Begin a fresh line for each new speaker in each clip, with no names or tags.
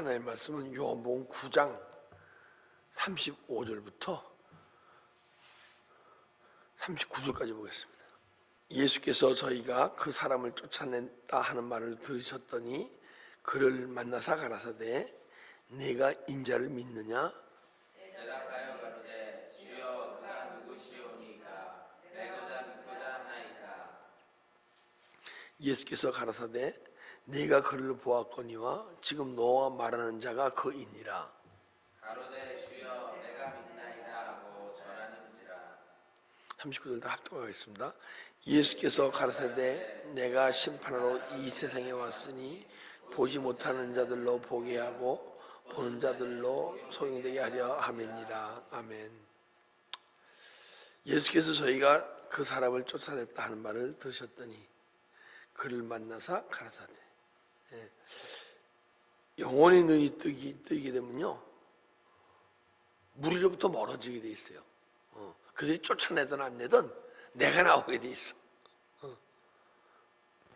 하나님의 말씀은 요한복음 9장 35절부터 39절까지 보겠습니다. 예수께서 저희가 그 사람을 쫓아냈다 하는 말을 들으셨더니 그를 만나사 가라사대 내가 인자를 믿느냐? 예수께서 가라사대 내가 그를 보았거니와 지금 너와 말하는 자가 그이니라
가로되 주여 내가 믿나이다 하고 절하는지라
39절 다 합독하겠습니다. 예수께서 가라사대 내가 심판하러 이 세상에 왔으니 보지 못하는 자들로 보게 하고 보는 자들로 소용되게 하려 함이니라. 아멘. 예수께서 저희가 그 사람을 쫓아냈다 하는 말을 들으셨더니 그를 만나사 가라사대. 예. 영혼의 눈이 뜨기, 뜨게 되면요. 무리로부터 멀어지게 돼 있어요. 어, 그들이 쫓아내든 안 내든 내가 나오게 돼 있어. 어.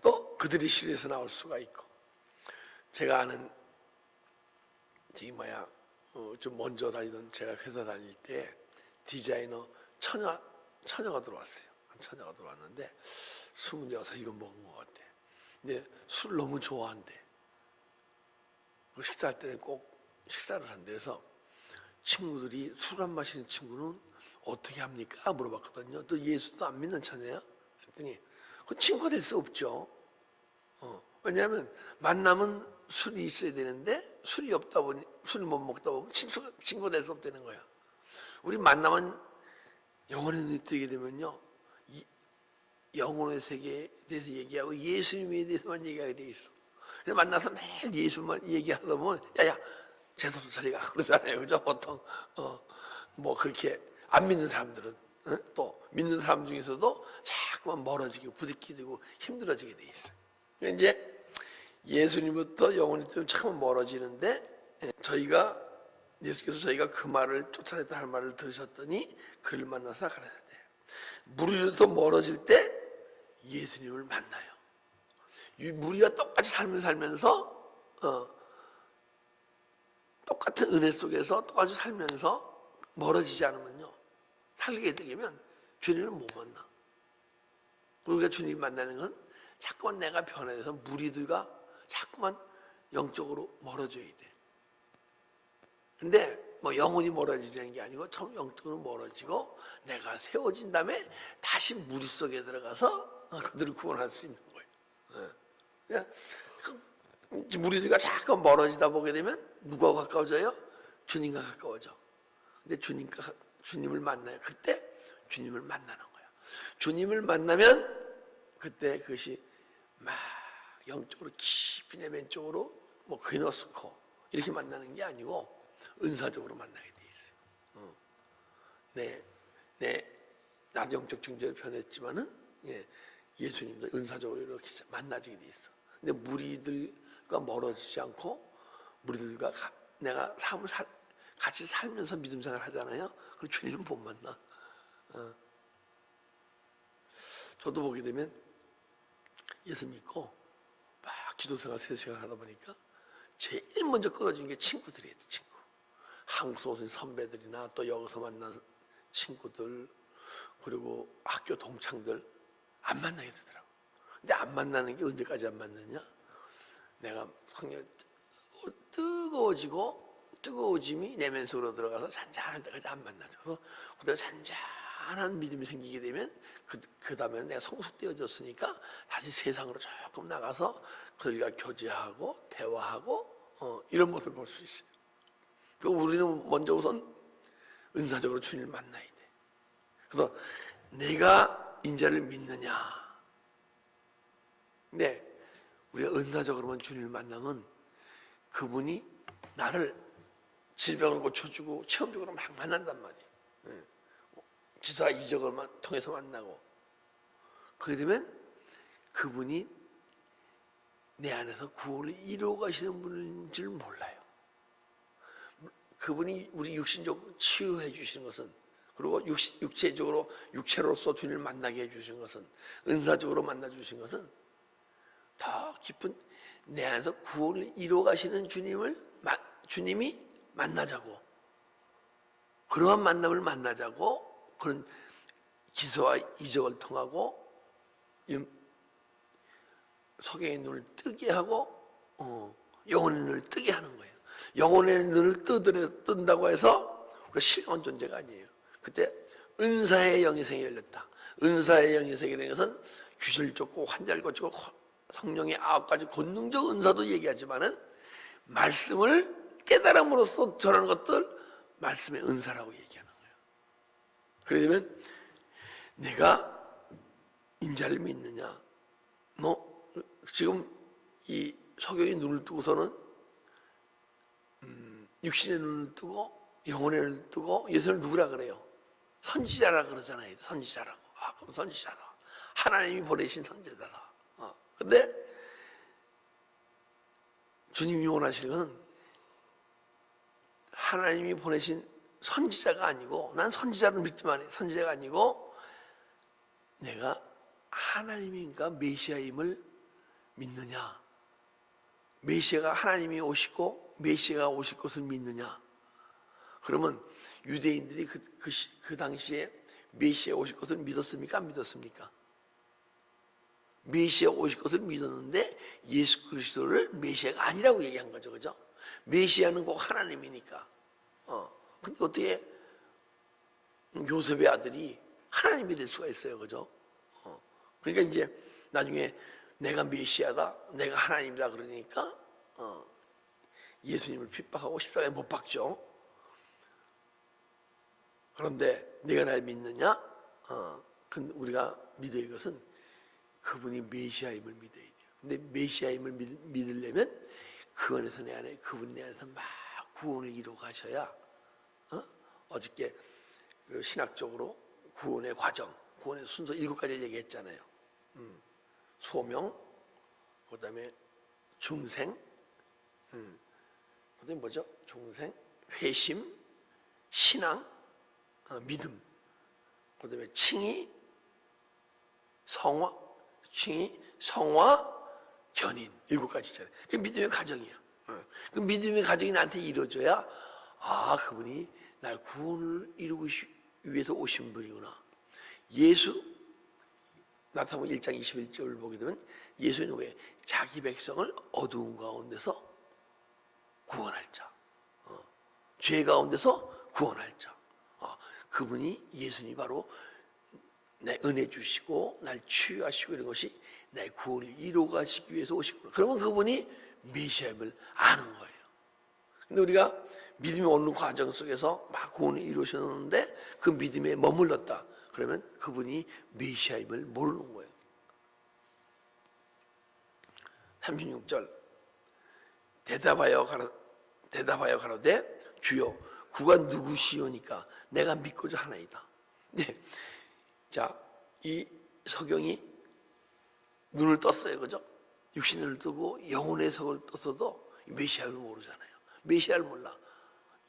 또 그들이 실에서 나올 수가 있고. 제가 아는 저기 뭐야 어, 좀 먼저 다니던 제가 회사 다닐 때 디자이너 처녀 처녀가 들어왔어요. 한 처녀가 들어왔는데 스물여섯 일곱 먹은 것 같아. 근데 술 너무 좋아한대. 그 식사할 때는 꼭 식사를 한대. 그래서 친구들이 술 안 마시는 친구는 어떻게 합니까? 물어봤거든요. 또 예수도 안 믿는 처녀야? 했더니 그 친구가 될 수 없죠. 어, 왜냐하면 만나면 술이 있어야 되는데 술이 없다 보니 술을 못 먹다 보면 친구가 친구가 될 수 없다는 거야. 우리 영혼의 눈이 뜨게 되면요. 이 영혼의 세계에 대해서 얘기하고 예수님에 대해서만 얘기하게 돼 있어. 그래서 만나서 매일 예수만 얘기하다 보면 야야 재수 소리가 그러잖아요. 그죠? 보통 어, 뭐 그렇게 안 믿는 사람들은 어? 또 믿는 사람 중에서도 자꾸만 멀어지고 부딪히고 힘들어지게 돼 있어요. 그러니까 이제 예수님부터 영혼이 좀 멀어지는데 예, 저희가 예수께서 저희가 그 말을 쫓아냈다 할 말을 들으셨더니 그를 만나서 가라야 돼. 무리로부터 멀어질 때 예수님을 만나요. 이 무리가 똑같이 삶을 살면서 어, 똑같은 은혜 속에서 똑같이 살면서 멀어지지 않으면요 살게 되면 주님을 못 만나. 우리가 주님 만나는 건 자꾸만 내가 변해서 무리들과 자꾸만 영적으로 멀어져야 돼. 근데 뭐 영혼이 멀어지는 게 아니고 처음 영적으로 멀어지고 내가 세워진 다음에 다시 무리 속에 들어가서 어, 그들을 구원할 수 있는 거예요. 예. 그냥 그 무리들과 자꾸 멀어지다 보게 되면 누가 가까워져요? 주님과 가까워져. 근데 주님과 주님을 만나요. 그때 주님을 만나는 거야. 주님을 만나면 그때 그것이 막 영적으로 깊이 내면 쪽으로 뭐 그노스코 이렇게 만나는 게 아니고 은사적으로 만나게 돼 있어요. 어. 네, 네, 나도 영적 증조를 변했지만은 예, 예수님도 은사적으로 이렇게 만나지게 돼 있어. 근데 무리들과 멀어지지 않고 무리들과 가, 내가 삶을 살, 같이 살면서 믿음 생활 하잖아요. 그럼 주님은 못 만나. 어. 저도 보게 되면 예수 믿고 막 기도 생활 세 시간 하다 보니까 제일 먼저 끊어진 게 친구들이에요, 친구. 한국에서 오신 선배들이나 또 여기서 만난 친구들 그리고 학교 동창들 안 만나게 되더라고. 근데 안 만나는 게 언제까지 안 만나냐? 내가 성령 뜨거워지고 뜨거워짐이 내면 속으로 들어가서 잔잔할 때까지 안 만나죠. 그래서 그대로 잔잔한 믿음이 생기게 되면 그, 그 다음에는 내가 성숙되어졌으니까 다시 세상으로 조금 나가서 그들과 교제하고 대화하고 어, 이런 모습을 볼 수 있어요. 그 우리는 먼저 우선 은사적으로 주님을 만나야 돼. 그래서 내가 인자를 믿느냐. 근데 우리가 은사적으로만 주님을 만나면 그분이 나를 질병을 고쳐주고 체험적으로 막 만난단 말이에요. 예. 기사 이적을만 통해서 만나고 그러게 되면 그분이 내 안에서 구원을 이루어 가시는 분인 줄 몰라요. 그분이 우리 육신적으로 치유해 주시는 것은 그리고 육체적으로 육체로서 주님을 만나게 해 주신 것은 은사적으로 만나 주신 것은 더 깊은 내 안에서 구원을 이루어 가시는 주님을 마- 주님이 만나자고 그러한 만남을 만나자고 그런 기서와 이적을 통하고 이 석영의 눈을 뜨게 하고 어, 영혼의 눈을 뜨게 하는 거예요. 영혼의 눈을 뜨더라 뜬다고 해서 우리가 실감한 존재가 아니에요. 그때 은사의 영의 생이 열렸다. 은사의 영의 생이라는 것은 귀신을 쫓고 환자를 고치고 성령의 아홉 가지 권능적 은사도 얘기하지만은 말씀을 깨달음으로써 전하는 것들 말씀의 은사라고 얘기하는 거예요. 그러면 내가 인자를 믿느냐? 뭐 지금 이 석영이 눈을 뜨고서는 음, 육신의 눈을 뜨고 영혼의 눈을 뜨고 예수를 누구라 그래요? 선지자라 그러잖아요. 선지자라고. 아, 그럼 선지자다. 하나님이 보내신 선지자다. 어. 근데 주님이 원하시는 것은 하나님이 보내신 선지자가 아니고 난 선지자를 믿기만 해. 선지자가 아니고 내가 하나님인가 메시아임을 믿느냐? 메시아가 하나님이 오시고 메시아가 오실 것을 믿느냐? 그러면 유대인들이 그, 그, 시- 그 당시에 메시아 오실 것을 믿었습니까? 안 믿었습니까? 메시아 오실 것을 믿었는데 예수 그리스도를 메시아가 아니라고 얘기한 거죠. 그죠? 메시아는 꼭 하나님이니까. 어. 근데 어떻게 요셉의 아들이 하나님이 될 수가 있어요. 그죠? 어. 그러니까 이제 나중에 내가 메시아다, 내가 하나님이다 그러니까 어. 예수님을 핍박하고 십자가에 못 박죠. 그런데 내가 날 믿느냐? 어. 우리가 믿어야 할 것은 그분이 메시아임을 믿어야 돼요. 근데 메시아임을 믿, 믿으려면 그 안에서 내 안에 그분 내 안에서 막 구원을 이루어 가셔야 어? 어저께 그 신학적으로 구원의 과정, 구원의 순서 일곱 가지 얘기했잖아요. 음, 소명, 그다음에 중생, 음, 그다음에 뭐죠? 중생, 회심, 신앙, 어, 믿음, 그 다음에 칭의, 성화, 칭의, 성화, 견인 일곱 가지잖아요. 그 믿음의 가정이야. 어. 그 믿음의 가정이 나한테 이루어져야 아 그분이 날 구원을 이루기 시- 위해서 오신 분이구나. 예수 나타보면 1장 21절을 보게 되면 예수는 왜 자기 백성을 어두운 가운데서 구원할 자, 어. 죄 가운데서 구원할 자. 어. 그분이 예수님이 바로 내 은혜 주시고 날 치유하시고 이런 것이 내 구원을 이루어가시기 위해서 오시구나. 그러면 그분이 메시아임을 아는 거예요. 근데 우리가 믿음이 오는 과정 속에서 막 구원을 이루셨는데 그 믿음에 머물렀다. 그러면 그분이 메시아임을 모르는 거예요. 36절 대답하여 가라 대답하여 가로되 주여 구가 누구시오니까 내가 믿고자 하나이다. 네. 자, 이 석영이 눈을 떴어요. 그죠? 육신의 눈을 뜨고 영혼의 석을 떴어도 메시아를 모르잖아요. 메시아를 몰라.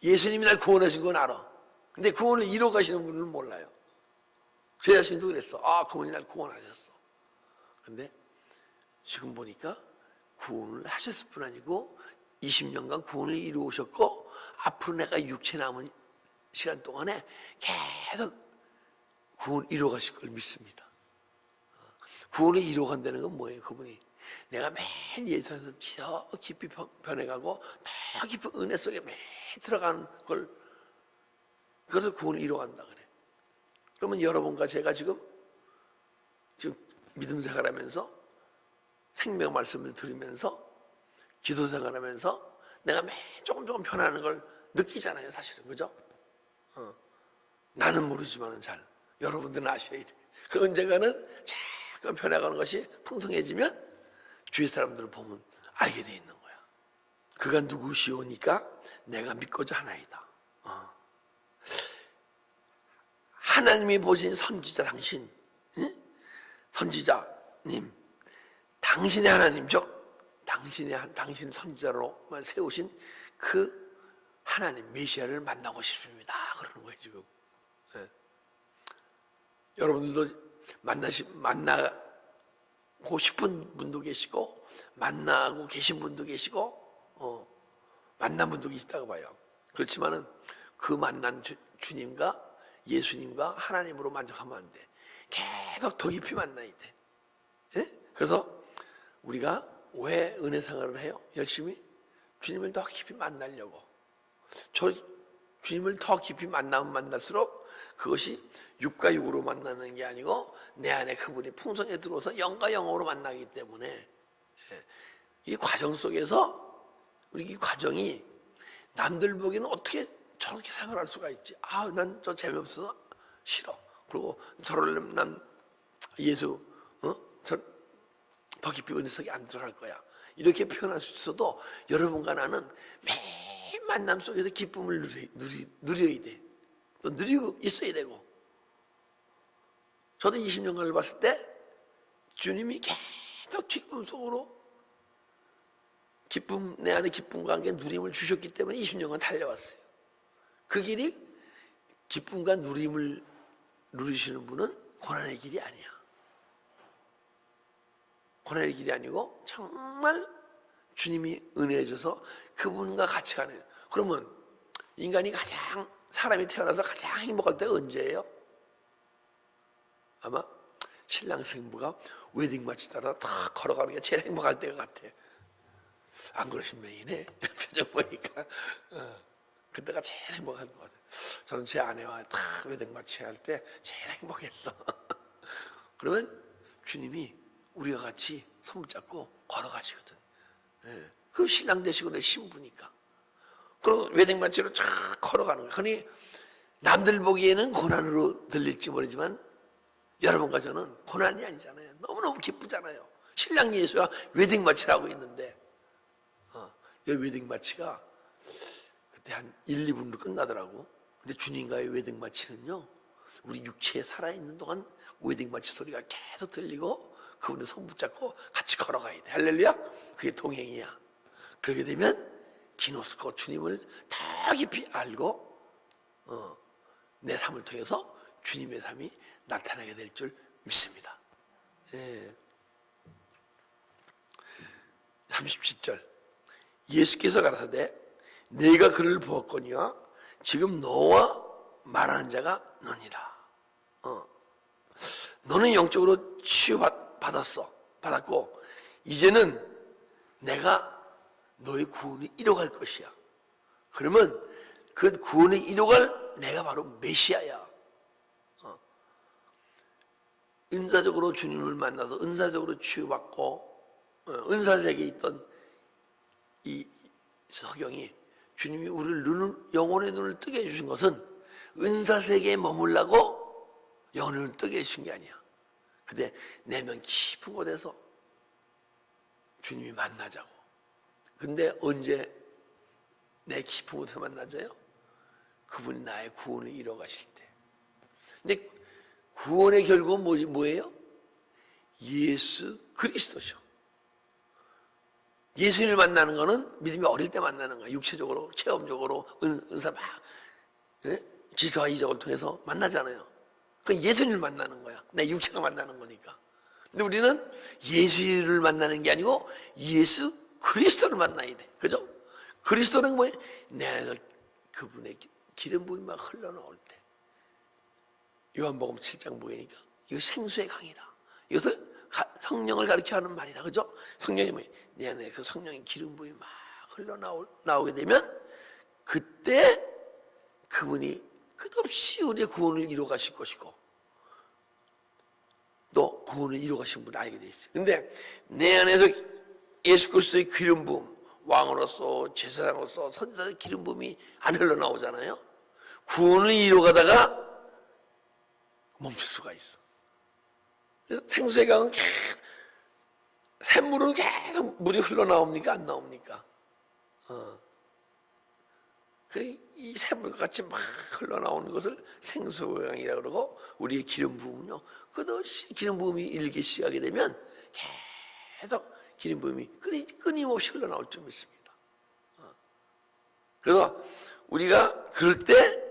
예수님이 날 구원하신 건 알아. 근데 구원을 이뤄 가시는 분은 몰라요. 제 자신도 그랬어. 아, 그분이 날 구원하셨어. 근데 지금 보니까 구원을 하셨을 뿐 아니고 20년간 구원을 이루셨고 앞으로 내가 육체 남은 시간 동안에 계속 구원 이루어 가실 걸 믿습니다. 구원을 이루어 간다는 건 뭐예요? 그분이 내가 맨 예수 안에서 더 깊이 변- 변해가고 더 깊은 은혜 속에 맨 들어가는 걸 그것을 구원을 이루어 간다 그래. 그러면 여러분과 제가 지금 지금 믿음 생활하면서 생명 말씀을 들으면서 기도 생활하면서 내가 매 조금 조금 변하는 걸 느끼잖아요, 사실은 그죠? 어. 나는 모르지만은 잘 여러분들은 아셔야 돼. 그 언젠가는 잠깐 변해가는 것이 풍성해지면 주위 사람들을 보면 알게 돼 있는 거야. 그가 누구시오니까 내가 믿고자 하나이다. 어. 하나님이 보신 선지자 당신, 응? 선지자님, 당신의 하나님죠. 당신의 한- 당신 선지자로 세우신 그 하나님 메시아를 만나고 싶습니다. 그러는 거예요 지금. 예. 여러분들도 만나시 만나 보고 싶은 분도 계시고 만나고 계신 분도 계시고 어, 만난 분도 계시다고 봐요. 그렇지만은 그 만난 주, 주님과 예수님과 하나님으로 만족하면 안 돼. 계속 더 깊이 만나야 돼. 예? 그래서 우리가 왜 은혜 생활을 해요? 열심히 주님을 더 깊이 만나려고. 저 주님을 더 깊이 만나면 만날수록 그것이 육과 육으로 만나는 게 아니고 내 안에 그분이 풍성에 들어와서 영과 영으로 만나기 때문에 예, 이 과정 속에서 우리 이 과정이 남들 보기에는 어떻게 저렇게 생활할 수가 있지? 아, 난 저 재미없어 싫어. 그리고 저를 난 예수 어? 저, 더 깊이 은혜 속에 안 들어갈 거야. 이렇게 표현할 수 있어도 여러분과 나는 매일 만남 속에서 기쁨을 누리, 누리, 누려야 돼. 또 누리고 있어야 되고. 저도 20년간을 봤을 때 주님이 계속 기쁨 속으로 기쁨, 내 안에 기쁨과 함께 누림을 주셨기 때문에 20년간 달려왔어요. 그 길이 기쁨과 누림을 누리시는 분은 고난의 길이 아니야. 고난의 길이 아니고 정말 주님이 은혜해 줘서 그분과 같이 가는 그러면 인간이 가장 사람이 태어나서 가장 행복할 때가 언제예요? 아마 신랑 신부가 웨딩 마치 따라 다 걸어가는 게 제일 행복할 때가 같아. 안 그러신 분이네 표정 보니까 어, 그때가 제일 행복할 것 같아요. 저는 제 아내와 다 웨딩 마치 할 때 제일 행복했어. 그러면 주님이 우리가 같이 손 붙잡고 걸어가시거든. 예. 그 신랑 되시고 내 신부니까. 그럼 웨딩 마치로 쫙 걸어가는 거야. 그러니 남들 보기에는 고난으로 들릴지 모르지만 여러분과 저는 고난이 아니잖아요. 너무너무 기쁘잖아요. 신랑 예수와 웨딩 마치라고 있는데 어, 이 웨딩 마치가 그때 한 1, 2분으로 끝나더라고. 근데 주님과의 웨딩 마치는요. 우리 육체에 살아있는 동안 웨딩 마치 소리가 계속 들리고 그분의 손 붙잡고 같이 걸어가야 돼. 할렐루야. 그게 동행이야. 그렇게 되면 기노스코 주님을 더 깊이 알고 어, 내 삶을 통해서 주님의 삶이 나타나게 될 줄 믿습니다. 예. 37절 예수께서 가라사대 내가 그를 보았거니와 지금 너와 말하는 자가 너니라. 어. 너는 영적으로 치유받았어. 받았고 이제는 내가 너의 구원을 이뤄갈 것이야. 그러면 그 구원을 이뤄갈 내가 바로 메시아야. 어. 은사적으로 주님을 만나서 은사적으로 치유받고 어, 은사세계에 있던 이 서경이 주님이 우리를 눈을, 영혼의 눈을 뜨게 해주신 것은 은사세계에 머물라고 영혼의 눈을 뜨게 해주신 게 아니야. 근데 내면 깊은 곳에서 주님이 만나자고. 근데 언제 내 곳에 만나져요? 그분이 나의 구원을 이뤄가실 때. 근데 구원의 결국은 뭐지, 뭐예요? 예수 그리스도죠. 예수님을 만나는 거는 믿음이 어릴 때 만나는 거야. 육체적으로, 체험적으로, 은, 은사 막, 예? 지서와 이적을 통해서 만나잖아요. 그 예수님을 만나는 거야. 내 육체가 만나는 거니까. 근데 우리는 예수를 만나는 게 아니고 예수 그리스도를 만나야 돼. 그죠? 그리스도는 뭐예요? 내 안에서 그분의 기- 기름 부음이 막 흘러나올 때. 요한복음 7장 보니까 이거 생수의 강이다. 이것을 가- 성령을 가르쳐 하는 말이다. 그죠? 성령이 뭐예요? 내 안에 그 성령의 기름 부음이 막 흘러나오게 되면 그때 그분이 끝없이 우리의 구원을 이루어 가실 것이고 또 구원을 이루어 가신 분을 알게 돼 있어요. 근데 내 안에서 예수 그리스도의 기름 부음, 왕으로서 제사장으로서 선지자의 기름 부음이 안 흘러나오잖아요. 구원을 이루어 가다가 멈출 수가 있어. 생수의 강은 계속 샘물은 계속 물이 흘러나옵니까? 안 나옵니까? 어. 그이 샘물과 같이 막 흘러나오는 것을 생수강이라고 그러고 우리의 기름 부음은요 끝없이 기름 부음이 일기 시작하게 되면 계속 기름 부음이 끊임없이 흘러나올 줄 믿습니다. 어. 그래서 우리가 그럴 때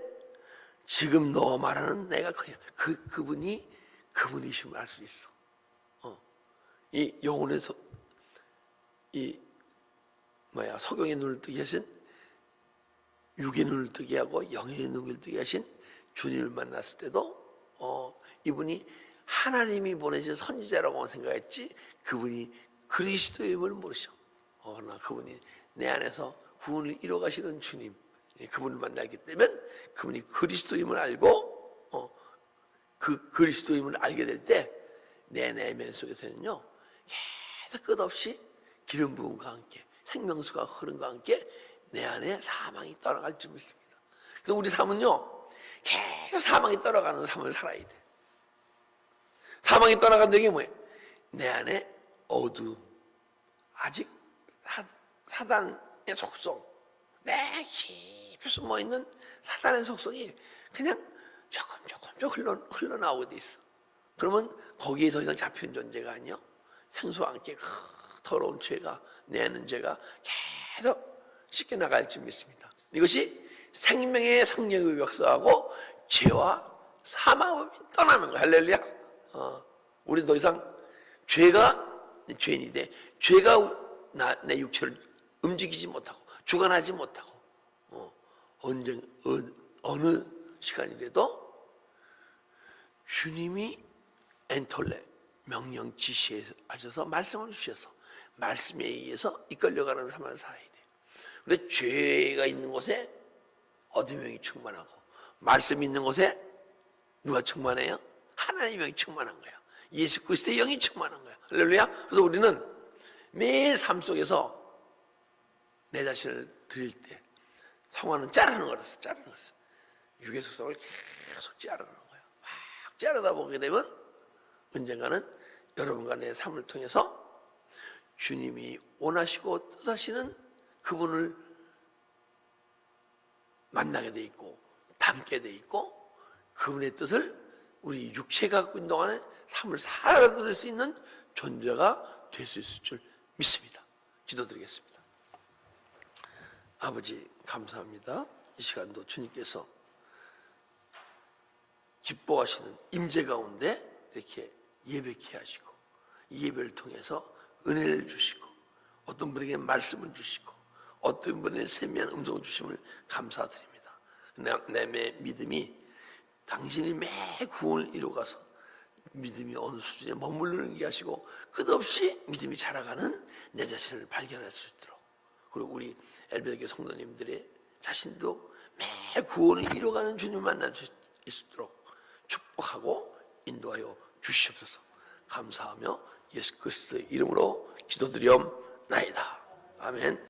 지금 너 말하는 내가 그냥 그 그분이 그분이심을 알 수 있어. 어. 이 영혼에서 이 뭐야 석영의 눈을 뜨게 하신 육의 눈을 뜨게 하고 영의 눈을 뜨게 하신 주님을 만났을 때도 어 이분이 하나님이 보내신 선지자라고 생각했지 그분이 그리스도임을 모르셔. 어, 그러나 그분이 내 안에서 구원을 이뤄가시는 주님, 예, 그분을 만나기 때문에 그분이 그리스도임을 알고 어, 그 그리스도임을 알게 될 때 내 내면 속에서는요 계속 끝없이 기름 부음과 함께 생명수가 흐름과 함께 내 안에 사망이 떠나갈 줄 믿습니다. 그래서 우리 삶은요 계속 사망이 떠나가는 삶을 살아야 돼. 사망이 떠나간다는 게 뭐예요? 내 안에 어두움, 아직 사, 사단의 속성, 내 깊이 숨어 있는 사단의 속성이 그냥 조금 조금 흘러 흘러나오게 돼 있어. 그러면 거기에 더 이상 잡힌 존재가 아니요. 그 더러운 죄가 내는 죄가 계속 씻겨 나갈 줄 믿습니다. 이것이 생명의 성령의 역사하고 죄와 사망을 떠나는 거 할렐루야. 어, 우리 더 이상 죄가 죄인인데 죄가 나, 내 육체를 움직이지 못하고 주관하지 못하고 어, 언제 어, 어느 시간이라도 주님이 엔톨레 명령 지시하셔서 말씀을 주셔서 말씀에 의해서 이끌려가는 삶을 살아야 돼. 근데 죄가 있는 곳에 어둠이 충만하고 말씀 있는 곳에 누가 충만해요? 하나님의 영이 충만한 거야. 예수 그리스도의 영이 충만한 거야. 할렐루야. 그래서 우리는 매일 삶 속에서 내 자신을 드릴 때 성화는 자르는 거라서 자르는 거였어. 육의 속성을 계속 자르는 거야. 막 자르다 보게 되면 언젠가는 여러분과 내 삶을 통해서 주님이 원하시고 뜻하시는 그분을 만나게 돼 있고 닮게 돼 있고 그분의 뜻을 우리 육체가 갖고 있는 동안에 삶을 살아들을 수 있는 존재가 될 수 있을 줄 믿습니다. 기도드리겠습니다. 아버지 감사합니다. 이 시간도 주님께서 기뻐하시는 임재 가운데 이렇게 예배케 하시고 이 예배를 통해서 은혜를 주시고 어떤 분에게 말씀을 주시고 어떤 분에게 세미한 음성 주심을 감사드립니다. 내, 내 믿음이 당신이 매 구원을 이루어가서 믿음이 어느 수준에 머무르는 게 하시고 끝없이 믿음이 자라가는 내 자신을 발견할 수 있도록. 그리고 우리 엘베르게 성도님들의 자신도 매 구원을 이루어가는 주님을 만날 수 있도록 축복하고 인도하여 주시옵소서. 감사하며 예수 그리스도의 이름으로 기도드리옵나이다. 아멘